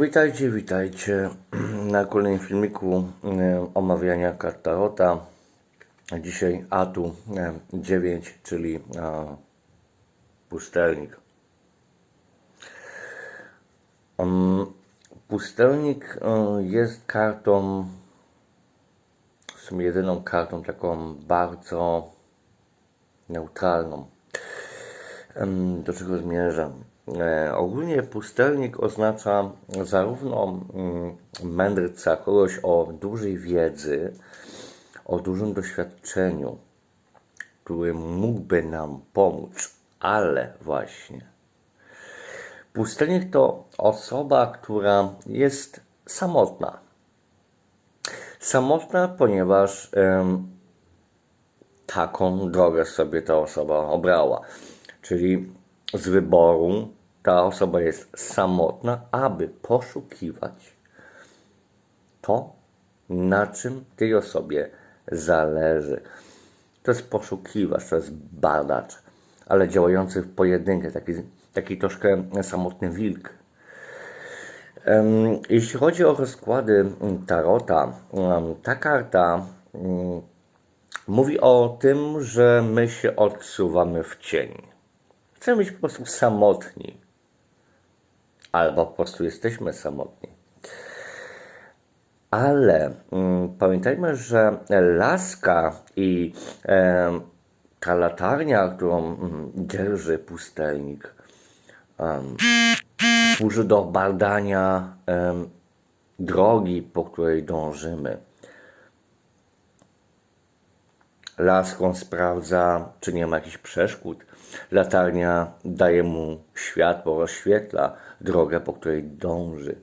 Witajcie, witajcie na kolejnym filmiku e, omawiania kart Tarota. Dzisiaj Atu e, 9, czyli e, pustelnik. Um, pustelnik e, jest kartą, w sumie jedyną kartą taką bardzo neutralną. Do czego zmierzam? E, ogólnie pustelnik oznacza zarówno mm, mędrca, kogoś o dużej wiedzy, o dużym doświadczeniu, który mógłby nam pomóc, ale właśnie pustelnik to osoba, która jest samotna. Samotna, ponieważ taką drogę sobie ta osoba obrała. Czyli z wyboru ta osoba jest samotna, aby poszukiwać to, na czym tej osobie zależy. To jest poszukiwacz, to jest badacz, ale działający w pojedynkę, taki, taki troszkę samotny wilk. Jeśli chodzi o rozkłady Tarota, ta karta mówi o tym, że my się odsuwamy w cień. Chcemy być po prostu samotni. Albo po prostu jesteśmy samotni. Ale mm, pamiętajmy, że laska i e, ta latarnia, którą mm, dzierży pustelnik, em, służy do badania em, drogi, po której dążymy. Laską sprawdza, czy nie ma jakichś przeszkód. Latarnia daje mu światło, rozświetla drogę, po której dąży.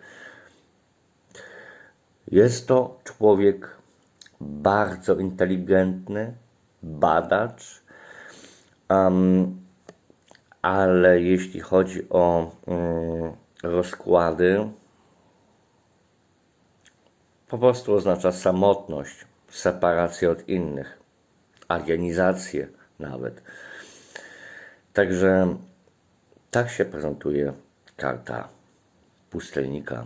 Jest to człowiek bardzo inteligentny, badacz, em, ale jeśli chodzi o mm, rozkłady, po prostu oznacza samotność, separację od innych, alienizację nawet. Także tak się prezentuje karta pustelnika.